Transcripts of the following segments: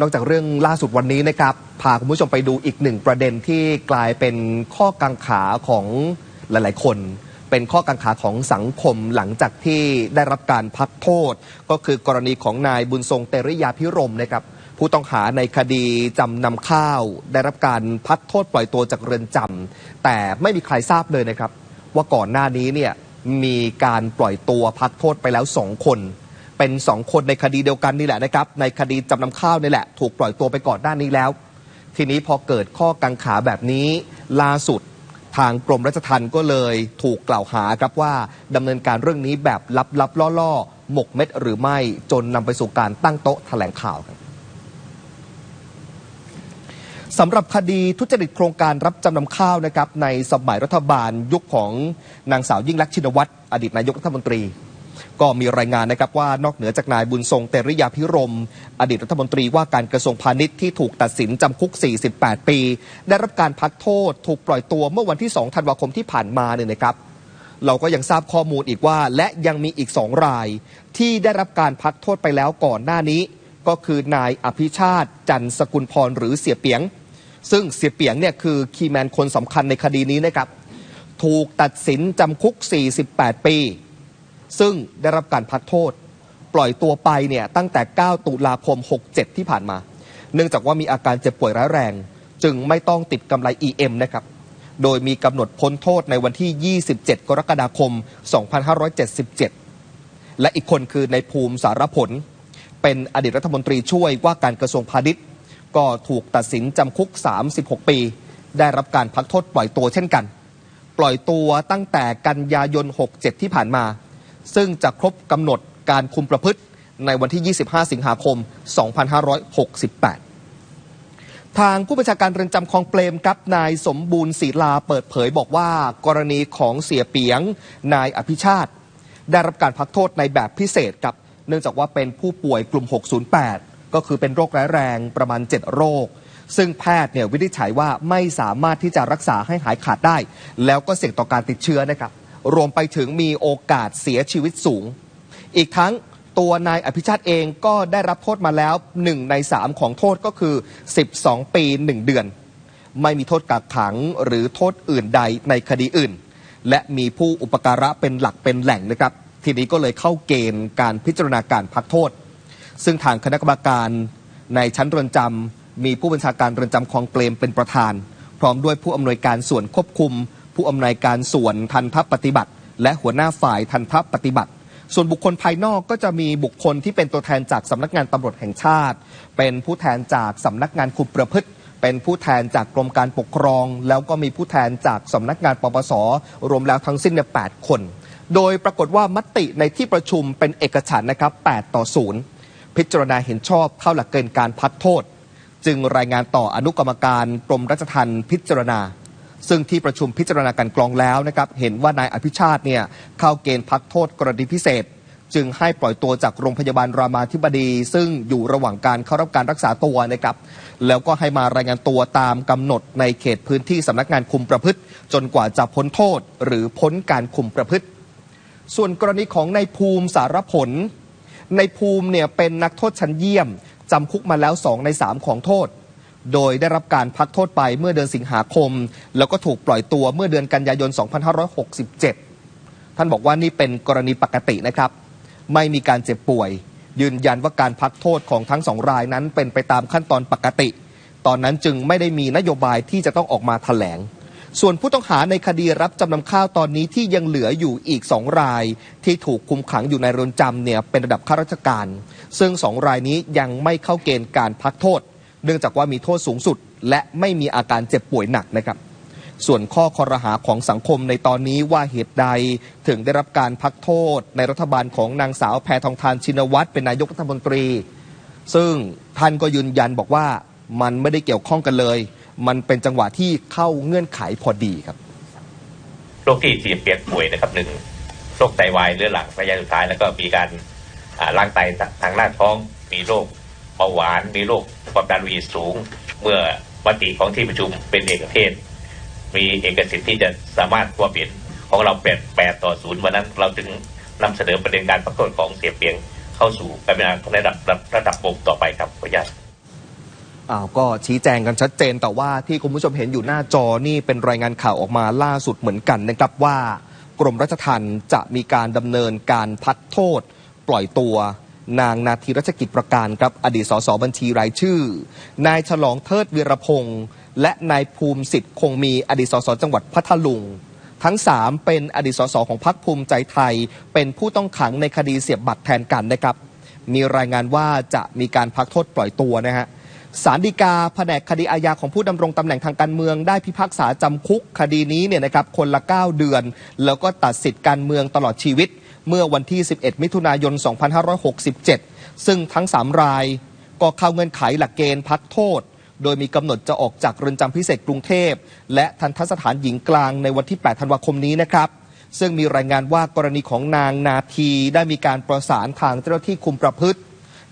นอกจากเรื่องล่าสุดวันนี้นะครับ พาคุณผู้ชมไปดูอีกหนึ่งประเด็นที่กลายเป็นข้อกังขาของหลาย ๆ คน เป็นข้อกังขาของสังคมหลังจากที่ได้รับการพักโทษ ก็คือกรณีของนายบุญทรงเตริยาพิรมนะครับ ผู้ต้องหาในคดีจำนำข้าว ได้รับการพักโทษปล่อยตัวจากเรือนจำแต่ไม่มีใครทราบเลยนะครับ ว่าก่อนหน้านี้เนี่ยมีการปล่อยตัวพักโทษไปแล้วสองคน เป็นสองคนในคดีเดียวกันนี่แหละนะครับ ในคดีจำนำข้าวนี่แหละ ถูกปล่อยตัวไปก่อนหน้านี้แล้ว ทีนี้พอเกิดข้อกังขาแบบนี้ล่าสุดทางกรมราชทัณฑ์ก็เลยถูกกล่าวหาครับว่าดำเนินการเรื่องนี้แบบลับๆล่อๆ หมกเม็ดหรือไม่จนนำไปสู่การตั้งโต๊ะแถลงข่าวครับสำหรับคดีทุจริตโครงการรับจำนำข้าวนะครับในสมัยรัฐบาลยุคของนางสาวยิ่งลักษณ์ชินวัตรอดีตนายกรัฐมนตรี ก็มีรายงานนะครับว่านอกเหนือจากนายบุญทรงเตริยาพิรม อดีตรัฐมนตรีว่าการกระทรวงพาณิชย์ที่ถูกตัดสินจำคุก 48 ปี ได้รับการพักโทษถูกปล่อยตัวเมื่อวันที่ 2 ธันวาคมที่ผ่านมาเนี่ยนะครับเราก็ยังทราบข้อมูลอีกว่า และยังมีอีกสองราย ที่ได้รับการพักโทษไปแล้วก่อนหน้านี้ ก็คือนายอภิชาติ จันทร์สกุลพรหรือเสียเปียง ซึ่งเสียเปียงเนี่ยคือคีแมนคนสำคัญในคดีนี้นะครับ ถูกตัดสินจำคุก 48 ปี ซึ่งได้รับการพักโทษ ปล่อยตัวไปเนี่ยตั้งแต่ 9 ตุลาคม 67 ที่ผ่านมา เนื่องจากว่ามีอาการเจ็บป่วยร้ายแรง จึงไม่ต้องติดกำไร EM นะครับ โดยมีกำหนดพ้นโทษในวันที่ 27 กรกฎาคม 2577 และอีกคนคือในภูมิสารผล เป็นอดีตรัฐมนตรีช่วยว่าการกระทรวงพาณิชย์ ก็ถูกตัดสินจำคุก 36 ปี ได้รับการพักโทษปล่อยตัวเช่นกัน ปล่อยตัวตั้งแต่กันยายน 67 ที่ผ่านมา ซึ่งจะครบกำหนดการคุมประพฤติในวันที่ 25 สิงหาคม 2568ทางผู้บัญชาการเรือนจำคลองเปรมครับนายสมบูรณ์ศิลาเปิดเผยบอกว่า กรณีของเสียเปียง นายอภิชาติ ได้รับการพักโทษในแบบพิเศษครับ เนื่องจากว่าเป็นผู้ป่วยกลุ่ม 608 ก็คือเป็นโรคร้ายแรงประมาณ 7 โรค ซึ่งแพทย์เนี่ยวินิจฉัยว่าไม่สามารถที่จะรักษาให้หายขาดได้ แล้วก็เสี่ยงต่อการติดเชื้อนะครับ รวมไปถึงมีโอกาสเสียชีวิตสูง อีกทั้งตัวนายอภิชาติเองก็ได้รับโทษมาแล้ว 1 ใน 3 ของโทษก็คือ 12 ปี 1 เดือน ไม่มีโทษกักขังหรือโทษอื่นใดในคดีอื่น และมีผู้อุปการะเป็นหลักเป็นแหล่งนะครับ ทีนี้ก็เลยเข้าเกณฑ์การพิจารณาการพักโทษ ซึ่งทางคณะกรรมการในชั้นเรือนจำมีผู้บัญชาการเรือนจำคลองเปรมเป็นประธาน พร้อมด้วยผู้อำนวยการส่วนควบคุม ผู้อำนวยการส่วนทันทปฏิบัติ และหัวหน้าฝ่ายทันทปฏิบัติ ส่วนบุคคลภายนอกก็จะมีบุคคลที่เป็นตัวแทนจากสำนักงานตำรวจแห่งชาติ เป็นผู้แทนจากสำนักงานคุมประพฤติเป็นผู้แทนจากกรมการปกครอง แล้วก็มีผู้แทนจากสำนักงานปปส รวมแล้วทั้งสิ้นเนี่ย8คน โดยปรากฏว่ามติในที่ประชุมเป็นเอกฉันนะครับ 8 ต่อ 0 พิจารณาเห็นชอบเข้าหลักเกณฑ์การพักโทษ จึงรายงานต่ออนุกรรมการกรมราชทัณฑ์พิจารณา ซึ่งที่ประชุมพิจารณาการกรองแล้วนะครับเห็นว่านายอภิชาติเนี่ยเข้าเกณฑ์พักโทษกรณีพิเศษ จึงให้ปล่อยตัวจากโรงพยาบาลรามาธิบดี ซึ่งอยู่ระหว่างการเข้ารับการรักษาตัวนะครับแล้วก็ให้มารายงานตัวตามกำหนดในเขตพื้นที่สำนักงานคุมประพฤติ จนกว่าจะพ้นโทษ หรือพ้นการคุมประพฤติ ส่วนกรณีของนายภูมิสารผลในภูมิเนี่ยเป็นนักโทษชั้นเยี่ยมจำคุกมาแล้ว 2 ใน 3 ของโทษ โดยได้รับการพักโทษไปเมื่อเดือนสิงหาคม แล้วก็ถูกปล่อยตัวเมื่อเดือนกันยายน 2567 ท่านบอกว่านี่เป็นกรณีปกตินะครับ ไม่มีการเจ็บป่วย ยืนยันว่าการพักโทษของทั้งสองรายนั้นเป็นไปตามขั้นตอนปกติ ตอนนั้นจึงไม่ได้มีนโยบายที่จะต้องออกมาแถลงส่วนผู้ต้องหาในคดีรับจำนำข้าวตอนนี้ที่ยังเหลืออยู่อีกสองราย ที่ถูกคุมขังอยู่ในเรือนจำเนี่ยเป็นระดับข้าราชการ ซึ่งสองรายนี้ยังไม่เข้าเกณฑ์การพักโทษ เนื่องจากว่ามีโทษสูงสุด และไม่มีอาการเจ็บป่วยหนักนะครับ ส่วนข้อคอรหาของสังคมในตอนนี้ว่าเหตุใดถึงได้รับการพักโทษ ในรัฐบาลของนางสาวแพทองทานชินวัตรเป็นนายกรัฐมนตรี ซึ่งท่านก็ยืนยันบอกว่ามันไม่ได้เกี่ยวข้องกันเลย มันเป็นจังหวะที่เข้าเงื่อนไขพอดีครับโรคที่เสียเปียบป่วยนะครับหนึ่งโรคไตวายเรื้อรังระยะสุดท้ายแล้วก็มีการอ่าล้างไตทางหน้าท้อง มีโรคเบาหวาน มีโรค ความดันโลหิตสูง เมื่อมติของที่ประชุมเป็นเอกเทศ มีเอกสิทธิ์ที่จะสามารถว่าเปลี่ยนของเราแปดแปดต่อศูนย์วันนั้นเราจึงนำเสนอประเด็นการพักโทษของเสียเปียงเข้าสู่การพิจารณาในระดับระดับวงต่อไปครับขออนุญาตอ้าวก็ชี้แจงกันชัดเจนแต่ว่าที่คุณผู้ชมเห็นอยู่หน้าจอนี่เป็นรายงานข่าวออกมาล่าสุดเหมือนกันนะครับว่ากรมราชทัณฑ์จะมีการดำเนินการพักโทษ ปล่อยตัว นางนาทีรัชกิจประการครับอดีตสสบัญชีรายชื่อ นายฉลองเทิดวีรพงษ์และนายภูมิสิทธิ์คงมีอดีตสสจังหวัดพัทลุง ทั้ง 3 เป็นอดีตสสของพรรคภูมิใจไทย เป็นผู้ต้องขังในคดีเสียบบัตรแทนกันนะครับ มีรายงานว่าจะมีการพักโทษปล่อยตัวนะฮะสารดีกาแผนกคดีอาญาของผู้ดำรงตำแหน่งทางการเมืองได้พิพากษาจำคุกคดีนี้เนี่ยนะครับคนละ 9 เดือน แล้วก็ตัดสิทธิ์การเมืองตลอดชีวิต เมื่อวันที่ 11 มิถุนายน 2567 ซึ่งทั้ง 3 รายก็เข้าเงื่อนไขหลักเกณฑ์พักโทษ โดยมีกำหนดจะออกจากเรือนจำพิเศษกรุงเทพ และทันทสถานหญิงกลางในวันที่ 8 ธันวาคมนี้นะครับ ซึ่งมีรายงานว่ากรณีของนางนาทีได้มีการประสานทางเจ้าหน้าที่คุมประพฤติ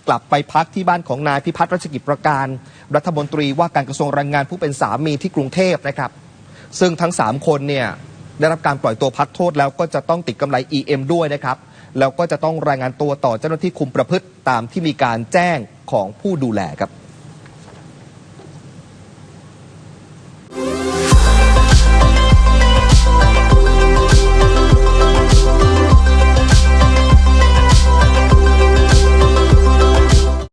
กลับไปพักที่บ้านของนายพิพัฒน์รัชกิจประการ รัฐมนตรีว่าการกระทรวงแรงงานผู้เป็นสามีที่กรุงเทพนะครับ ซึ่งทั้ง 3 คนเนี่ย ได้รับการปล่อยตัวพักโทษแล้วก็จะต้องติดกำไร EM ด้วยนะครับ แล้วก็จะต้องรายงานตัวต่อเจ้าหน้าที่คุมประพฤติตามที่มีการแจ้งของผู้ดูแลครับ